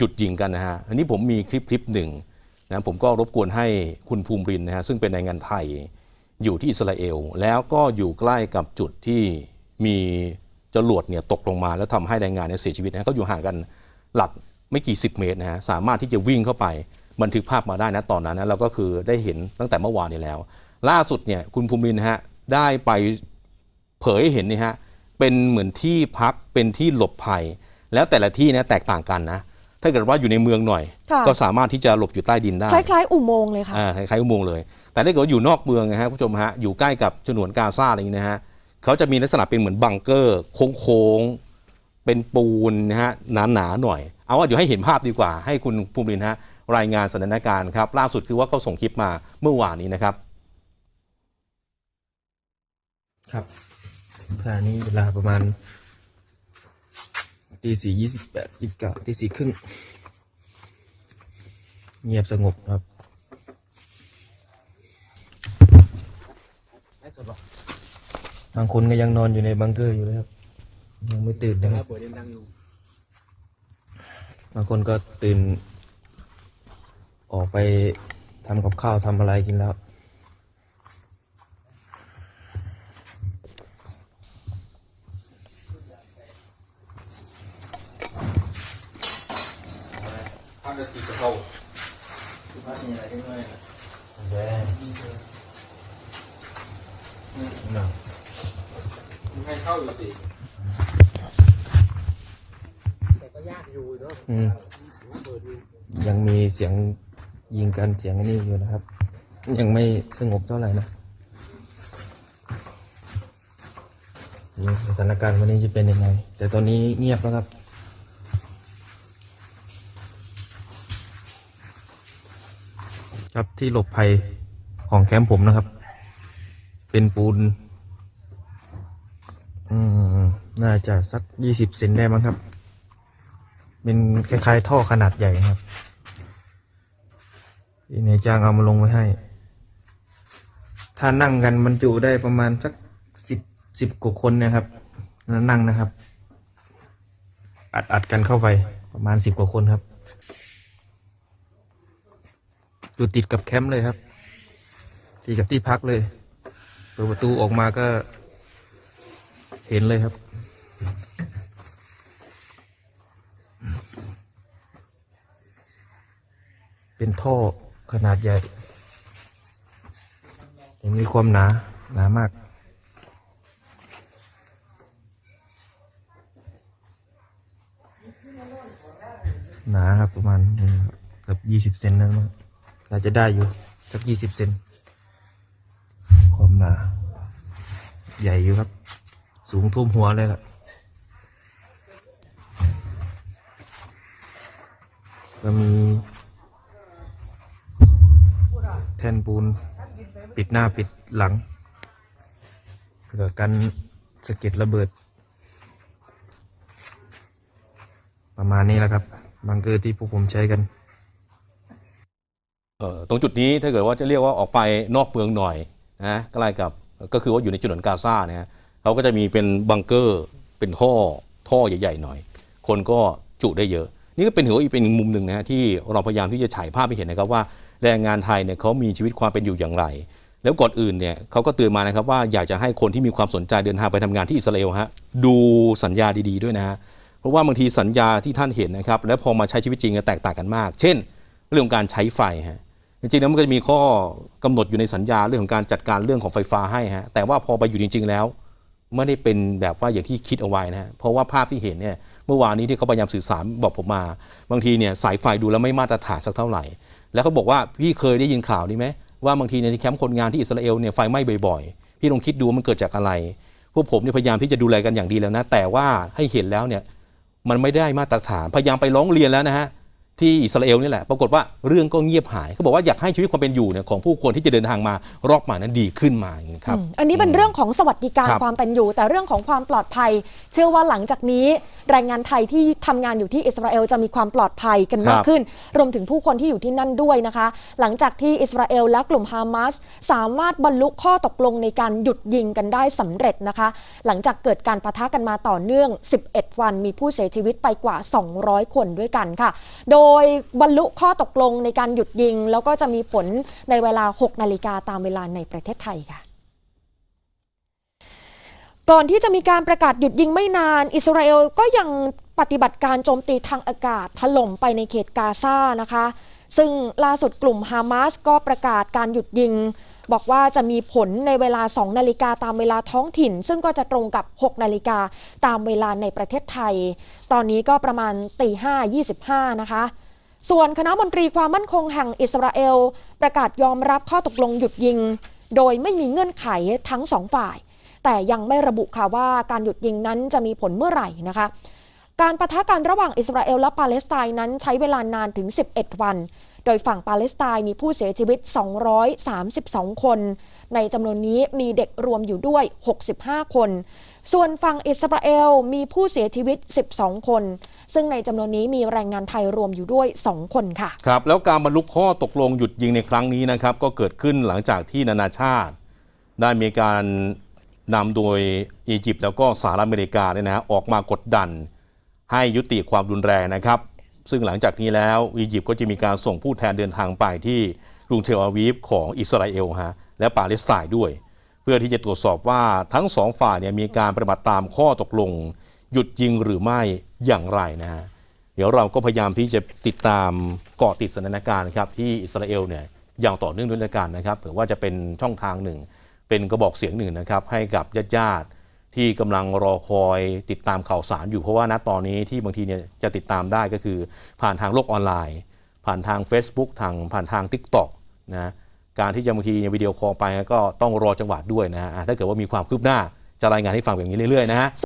จุดยิงกันนะฮะ อันนี้ผมมีคลิปคลิปหนึ่งนะผมก็รบกวนให้คุณภูมิรินนะฮะซึ่งเป็นแรงงานไทยอยู่ที่อิสราเอล แล้วก็อยู่ใกล้กับจุดที่มีจรวดเนี่ยตกลงมา แล้วทำให้แรงงานเนี่ยเสียชีวิตนะเขาอยู่ห่างกันหลักไม่กี่สิบเมตรนะฮะสามารถที่จะวิ่งเข้าไปบันทึกภาพมาได้นะตอนนั้นนะเราก็คือได้เห็นตั้งแต่เมื่อวานนี้แล้ว ล่าสุดเนี่ยคุณภูมิรินะฮะได้ไปเผยให้เห็นนี่ฮะเป็นเหมือนที่พักเป็นที่หลบภัย แล้วแต่ละที่นี่ยแตกต่างกันนะ ถ้าเกิดว่าอยู่ในเมืองหน่อย ค่ะก็สามารถที่จะหลบอยู่ใต้ดินได้คล้ายๆ อุโมงค์เลยค่ะ อ่าคล้ายๆอุโมงค์เลย แต่ถ้าเกิดว่าอยู่นอกเมืองนะฮะคุณผู้ชมฮะอยู่ใกล้กับฉนวนกาซาอะไรอย่างนี้นะฮะเขาจะมีลักษณะเป็นเหมือนบังเกอร์โค้งๆเป็นปูนนะฮะหนาๆหน่อย เอาว่าเดี๋ยวให้เห็นภาพดีกว่า ให้คุณภูมิรินทร์ฮะรายงานสถานการณ์ครับล่าสุดคือว่าเขาส่งคลิปมาเมื่อวานนี้นะครับ ครับขณะนี้เวลาประมาณ ตีสี่ยี่สิบแปดยี่สิบเก้าตีสี่ครึ่ง เงียบสงบครับบางคนก็ยังนอนอยู่ในบังเกอร์อยู่เลยครับยังไม่ตื่นนะครับบางคนก็ตื่น ออกไปทำกับข้าวทำอะไรกินแล้ว ให้เข้าอยู่สิอืมยังมีเสียงยิงกันเสียงอันนี้อยู่นะครับ ยังไม่สงบเท่าไหร่นะสถานการณ์วันนี้จะเป็นยังไง แต่ตอนนี้เงียบแล้วครับ ครับที่หลบภัยของแคมป์ผมนะครับ เป็นปูน อืม น่าจะสักยี่สิบเซนได้มั้งครับ เป็นคล้ายๆท่อขนาดใหญ่ครับที่นายจ้างเอามาลงไว้ให้ ถ้านั่งกันบรรจุได้ประมาณสักสิบสิบกว่าคนนะครับนั่งนะครับ อัดอัดกันเข้าไปประมาณสิบกว่าคนครับ อยู่ติดกับแคมป์เลยครับติดกับที่พักเลยเปิดประตูออกมาก็ เห็นเลยครับ เป็นท่อขนาดใหญ่แต่มีความหนา หนามากหนาครับประมาณเกือบยี่สิบเซนนะมั้ง น่าจะได้อยู่สักยี่สิบเซนความหนาใหญ่อยู่ครับ สูงท่วมหัวเลยล่ะก็มี แท่นปูน ปิดหน้าปิดหลังเพื่อกันสะเก็ดระเบิด ประมาณนี้แหละครับ บังเกอร์ที่พวกผมใช้กัน ตรงจุดนี้ถ้าเกิดว่าจะเรียกว่าออกไปนอกเมืองหน่อยนะใกล้กับก็คือว่าอยู่ในฉนวนกาซาเนี่ยเขาก็จะมีเป็นบังเกอร์เป็นท่อท่อใหญ่ๆหน่อย คนก็จุได้เยอะ นี่ก็เป็นถือว่าอีกเป็นอีกมุมหนึ่งนะที่เราพยายามที่จะฉายภาพให้เห็นนะครับว่าแรงงานไทยเนี่ยเขามีชีวิตความเป็นอยู่อย่างไร แล้วก่อนอื่นเนี่ยเขาก็เตือนมานะครับว่าอยากจะให้คนที่มีความสนใจเดินทางไปทำงานที่อิสราเอลฮะดูสัญญาดีๆด้วยนะฮะเพราะว่าบางทีสัญญาที่ท่านเห็นนะครับแล้วพอมาใช้ชีวิตจริงก็แตกต่างกันมาก เช่น เรื่องของการใช้ไฟฮะ จริงๆแล้วมันก็จะมีข้อกำหนดอยู่ในสัญญาเรื่องของการจัดการเรื่องของไฟฟ้าให้ฮะแต่ว่าพอไปอยู่จริง ๆ แล้วไม่ได้เป็นแบบว่าอย่างที่คิดเอาไว้นะฮะเพราะว่าภาพที่เห็นเนี่ยเมื่อวานนี้ที่เขาพยายามสื่อสารบอกผมมา บางทีเนี่ยสายไฟดูแล้วไม่มาตรฐานสักเท่าไหร่ แล้วเขาบอกว่าพี่เคยได้ยินข่าวนี้ไหมว่าบางทีในแคมป์คนงานที่อิสราเอลเนี่ยไฟไหม้บ่อยๆ พี่ลองคิดดูว่ามันเกิดจากอะไร พวกผมเนี่ยพยายามที่จะดูแลกันอย่างดีแล้วนะ แต่ว่าให้เห็นแล้วเนี่ยมันไม่ได้มาตรฐานพยายามไปร้องเรียนแล้วนะฮะ ที่อิสราเอลนี่แหละ ปรากฏว่าเรื่องก็เงียบหายเขาบอกว่าอยากให้ชีวิตความเป็นอยู่เนี่ยของผู้คนที่จะเดินทางมารอบใหม่นั้นดีขึ้นมาอย่างนี้ครับอืมอันนี้เป็นเรื่องของสวัสดิการครับความเป็นอยู่ แต่เรื่องของความปลอดภัย เชื่อว่าหลังจากนี้ แรงงานไทยที่ทำงานอยู่ที่อิสราเอลจะมีความปลอดภัยกันมากขึ้น รวมถึงผู้คนที่อยู่ที่นั่นด้วยนะคะ หลังจากที่อิสราเอลและกลุ่มฮามาสสามารถบรรลุข้อตกลงในการหยุดยิงกันได้สำเร็จนะคะ หลังจากเกิดการปะทะกันมาต่อเนื่อง 11 วันมีผู้เสียชีวิตไปกว่า 200 คนด้วยกันค่ะ โดยยบรรลุข้อตกลงในการหยุดยิง แล้วก็จะมีผลในเวลา 6 นาฬิกาตามเวลาในประเทศไทยค่ะก่อนที่จะมีการประกาศหยุดยิงไม่นาน อิสราเอลก็ยังปฏิบัติการโจมตีทางอากาศถล่มไปในเขตกาซานะคะ ซึ่งล่าสุดกลุ่มฮามาสก็ประกาศการหยุดยิง บอกว่าจะมีผลในเวลา 2 นาฬิกาตามเวลาท้องถิ่น ซึ่งก็จะตรงกับ 6 นาฬิกาตามเวลาในประเทศไทย ตอนนี้ก็ประมาณตีห้ายี่สิบห้านะคะส่วนคณะมนตรีความมั่นคงแห่งอิสราเอล ประกาศยอมรับข้อตกลงหยุดยิง โดยไม่มีเงื่อนไขทั้งสองฝ่าย แต่ยังไม่ระบุค่ะว่าการหยุดยิงนั้นจะมีผลเมื่อไหร่นะคะ การประทะกันระหว่างอิสราเอลและปาเลสไตน์นั้นใช้เวลานานถึง 11 วัน โดยฝั่งปาเลสไตน์มีผู้เสียชีวิต 232 คน ในจำนวนนี้มีเด็กรวมอยู่ด้วย 65 คน ส่วนฝั่งอิสราเอลมีผู้เสียชีวิต 12 คน ซึ่งในจำนวนนี้มีแรงงานไทยรวมอยู่ด้วย 2 คนค่ะ ครับ แล้วการบรรลุข้อตกลงหยุดยิงในครั้งนี้นะครับ ก็เกิดขึ้นหลังจากที่นานาชาติ ได้มีการนำโดยอียิปต์แล้วก็สหรัฐอเมริกาเนี่ยนะฮะออกมากดดัน ให้ยุติความรุนแรงนะครับ ซึ่งหลังจากนี้แล้วอียิปต์ก็จะมีการส่งผู้แทนเดินทางไปที่กรุงเทลอาวีฟของอิสราเอลฮะและปาเลสไตน์ด้วย เพื่อที่จะตรวจสอบว่าทั้งสองฝ่ายเนี่ยมีการปฏิบัติตามข้อตกลง หยุดยิงหรือไม่อย่างไรนะฮะเดี๋ยวเราก็พยายามที่จะติดตามเกาะติดสถานการณ์ครับที่อิสราเอลเนี่ยอย่างต่อเนื่องด้วยกันนะครับเผื่อว่าจะเป็นช่องทางหนึ่ง เป็นกระบอกเสียงหนึ่งนะครับให้กับญาติๆ ที่กำลังรอคอยติดตามข่าวสารอยู่เพราะว่าณตอนนี้ที่บางทีเนี่ยจะติดตามได้ก็คือผ่านทางโลกออนไลน์ ผ่านทาง Facebook ทางผ่านทาง TikTok นะการที่จะบางทีวิดีโอคอลไปก็ต้องรอจังหวะด้วยนะฮะถ้าเกิดว่ามีความคืบหน้าจะรายงานให้ฟังแบบนี้เรื่อยๆนะฮะ